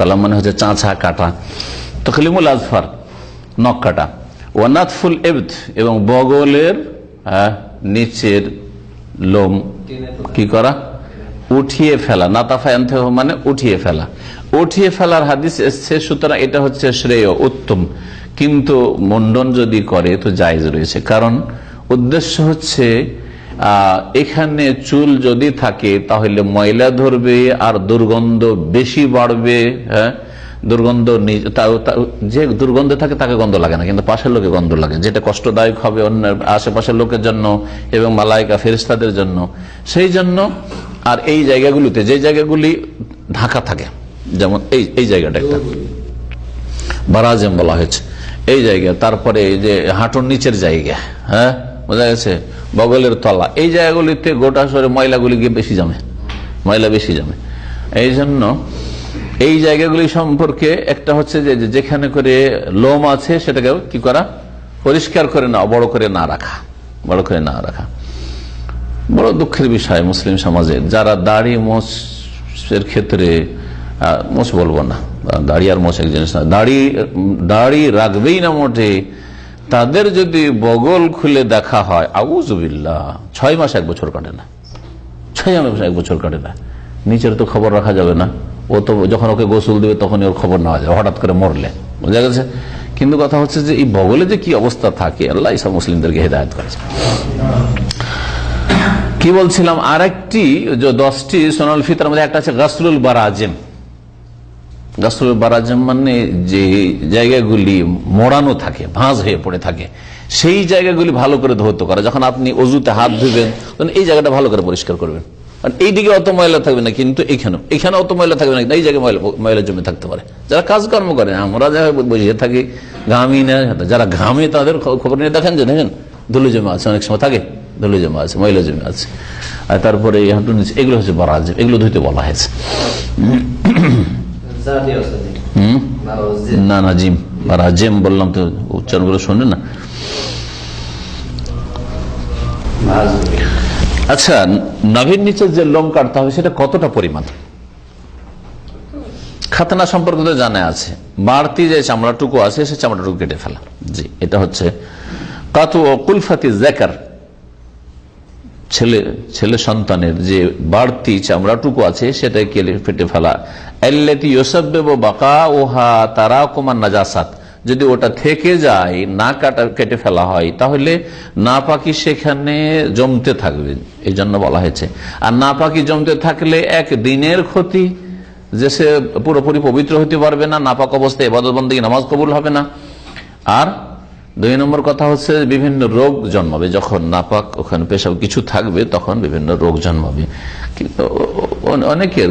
কালাম মানে হচ্ছে চাঁচা, কাটা। তো তখলিমুল আজফার নখ কাটা। ওয়ানাতফুল এবদ এবং বগলের নিচের লোম কি করা? উঠিয়ে ফেলা। নাতাফা এনথে মানে উঠিয়ে ফেলা। উঠিয়ে ফেলার হাদিস এসছে, সুতরাং এটা হচ্ছে শ্রেয়, উত্তম। কিন্তু মন্ডন যদি করে, তো জায়জ রয়েছে। কারণ উদ্দেশ্য হচ্ছে এখানে চুল যদি থাকে, তাহলে ময়লা ধরবে আর দুর্গন্ধ বেশি বাড়বে হ্যাঁ? দুর্গন্ধ যে দুর্গন্ধ থাকে তাকে গন্ধ লাগে না, কিন্তু পাশের লোকে গন্ধ লাগে। যেটা কষ্টদায়ক হবে অন্য আশেপাশের লোকের জন্য এবং মালাইকা ফেরিস্তাদের জন্য। সেই জন্য আর এই জায়গাগুলিতে, যে জায়গাগুলি ঢাকা থাকে, যেমন এই এই জায়গাটা একটা। বারাজেম বলা হয়েছে। এই জায়গা, তারপরে যে হাঁটুর নিচের জায়গা হ্যাঁ? বোঝা গেছে? বগলের তলা। এই জায়গাগুলিতে গোটা শহরে ময়লাগুলি গিয়ে বেশি জমে। ময়লা বেশি জমে। এই জন্য এই জায়গাগুলি সম্পর্কে একটা হচ্ছে যে যেখানে করে লোম আছে সেটাকে কি করা? পরিষ্কার করে না বড় করে না রাখা। বড় করে না রাখা। বড় দুঃখের বিষয় মুসলিম সমাজে। যারা দাড়ি মোচের ক্ষেত্রে মোচ বলব না, দাড়ি আর মোচ এক জিনিস না। দাড়ি দাড়ি রাখবেই না মোটে। তাদের যদি বগল খুলে দেখা হয় আউজবিল্লা ছয় মাস এক বছর কাটে না। ছয় মাস এক বছর কাটে না। নিচের তো খবর রাখা যাবে না। ও তো যখন ওকে গোসল দেবে, তখনই ওর খবর নেওয়া যাবে, হঠাৎ করে মরলে। বোঝা গেছে? কিন্তু কথা হচ্ছে যে, এই বগলে যে কি অবস্থা থাকে, আল্লাহ ইসব মুসলিমদেরকে হেদায়ত করেছে। কি বলছিলাম? আর একটি দশটি সোনাল ফিতার মধ্যে একটা আছে, গাসরুল বারাজেম। গাসরুল বারাজেম মানে যে জায়গাগুলি মোড়ানো থাকে, ভাঁজ হয়ে পড়ে থাকে, সেই জায়গাগুলি ভালো করে ধৌত করা। যখন আপনি অজুতে হাত ধুবেন, তখন এই জায়গাটা ভালো করে পরিষ্কার করবেন। আর এইদিকে অত ময়লা থাকবে না, কিন্তু এখানে এখানে অত ময়লা থাকবে না এই জায়গায় ময়লা ময়লা জমে থাকতে পারে। যারা কাজকর্ম করে, আমরা যা বুঝিয়ে থাকি, ঘামি না, যারা ঘামে তাদের খবর নিয়ে দেখেন যে, দেখেন, ধুলো জমে আছে, অনেক সময় থাকে, ধুলো জমে আছে, ময়লা জমে আছে। আর তারপরে এগুলো হচ্ছে বারাজ এগুলো ধুইতে বলা হয়েছে। না না জিম বা রাজেম বললাম তো উচ্চারণগুলো শোনেন না। আচ্ছা নাভির নিচে যে লোম কাটতে হবে সেটা কতটা পরিমাণ? খাতনা সম্পর্কে তো জানা আছে। বাড়তি যে চামড়াটুকু আছে সে চামড়াটুকু কেটে ফেলা। জি এটা হচ্ছে কাতু ও কুলফাতি জেকার ছেলে ছেলে সন্তানের যে বাড়তি চামড়াটুকু আছে সেটা কেটে ফেটে ফেলা। এল্লেতি ইয়োসাব্বে বাকা ওহা তারা কুমার নাজাসাত। যদি ওটা থেকে যায়, না কাটা, কেটে ফেলা হয়, তাহলে না পাকি সেখানে জমতে থাকবে এই জন্য বলা হয়েছে। আর না পাকি জমতে থাকলে এক দিনের ক্ষতি, যে সে পুরোপুরি পবিত্র হতে পারবে না, নাপাক অবস্থায় এবাদত বন্দী নামাজ কবুল হবে না। আর দুই নম্বর কথা হচ্ছে বিভিন্ন রোগ জন্মাবে, যখন নাপাক ওখানে পেশাব কিছু থাকবে, তখন বিভিন্ন রোগ জন্মাবে অনেকের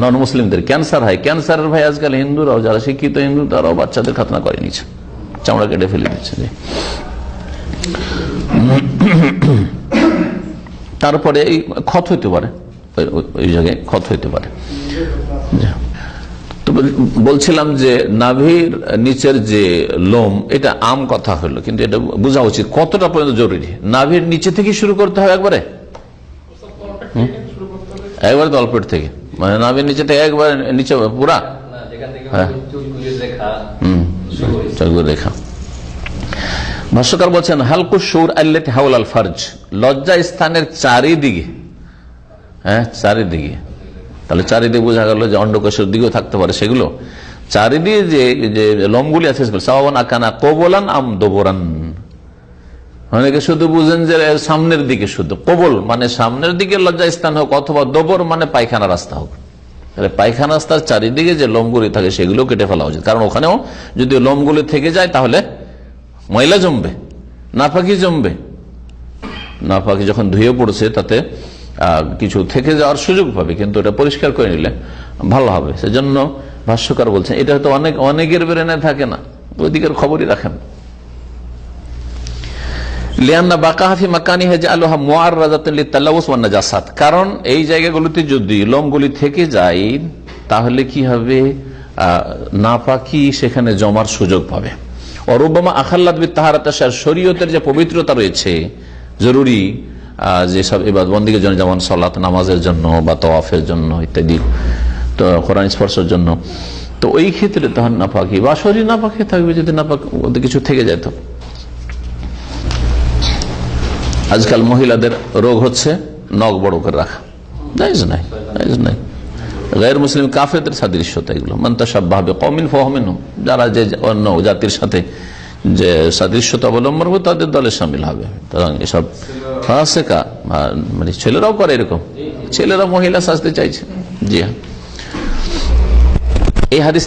নন মুসলিমদের ক্যান্সার হয়, ক্যান্সারের ভাই আজকাল হিন্দুরাও, যারা শিক্ষিত হিন্দু, তারাও বাচ্চাদের খাতনা করে নিচ্ছে, চামড়া কেটে ফেলে দিচ্ছে তারপরে এই ক্ষত হইতে পারে ওই- জায়গায় ক্ষত হইতে পারে। বলছিলাম যে নাভির নিচের যে লোম, এটা আম কথা হলো, কিন্তু এটা বোঝা উচিত কতটা পর্যন্ত জরুরি। নাভির নিচে থেকে শুরু করতে হবে একবারে? একবারে তলপেট থেকে। মানে নাভির নিচে থেকে একবারে নিচে পুরা? হ্যাঁ। ভাষ্যকার বলছেন, হালকু সুর আল্লেত হাউল আল ফার্জ লজ্জা স্থানের চারিদিকে হ্যাঁ চারিদিকে। তাহলে চারিদিকে বোঝা গেল যে অন্ডকোষের দিকেও থাকতে পারে সেগুলো। চারিদিকে যে যে লোমগুলি আছে সাবান আকানা কবলান আম দোবরান। অনেকে শুধু বুঝেন যে সামনের দিকে শুধু, কবল মানে সামনের দিকে লজ্জা স্থান হোক অথবা দোবর মানে পায়খানা রাস্তা হোক। পায়খানা রাস্তার চারিদিকে যে লোমগুলি থাকে সেগুলো কেটে ফেলা উচিত। কারণ ওখানেও যদি লোমগুলি থেকে যায় তাহলে ময়লা জমবে নাপাকি জমবে। নাপাকি যখন ধুয়ে পড়ছে তাতে কিছু থেকে যাওয়ার সুযোগ পাবে, কিন্তু এটা পরিষ্কার করে নিলে ভালো হবে। সেজন্য ভাষ্যকার বলছেন, এটা হয়তো অনেক, অনেকের বেরেনে থাকে না, ওইদিকের খবরই রাখেন। মাকানি মোয়ার কারণ এই জায়গাগুলোতে যদি লোমগুলি থেকে যায়, তাহলে কি হবে? নাপাকি সেখানে জমার সুযোগ পাবে। অরুবামা আখাল্লাদ তাহারাতা শরীয়তের যে পবিত্রতা রয়েছে, জরুরি যেসব এবার বন্দীকে জন্য, যেমন সলাত নামাজের জন্য বা তওয়াফের জন্য ইত্যাদি, তো কোরআন স্পর্শের জন্য। তো ওই ক্ষেত্রে তখন নাপাকি, বা শরীর নাপাকি থাকবে যদি নাপাক ওদের কিছু থেকে যেত আজকাল মহিলাদের রোগ হচ্ছে নখ বড় করে রাখা। নাই গায়ের মুসলিম কাফেরদের সাদৃশ্যতা এগুলো। মন্তাসাবে কমিন ফহমিন যারা যে অন্য জাতির সাথে যে সাদৃশ্যতা অবলম্বন করবে, তাদের দলে সামিল হবে। এসব মানে ছেলেরাও করে এরকম। ছেলেরা মহিলা সাজতে চাইছে। জি হ্যাঁ। এই হাদিস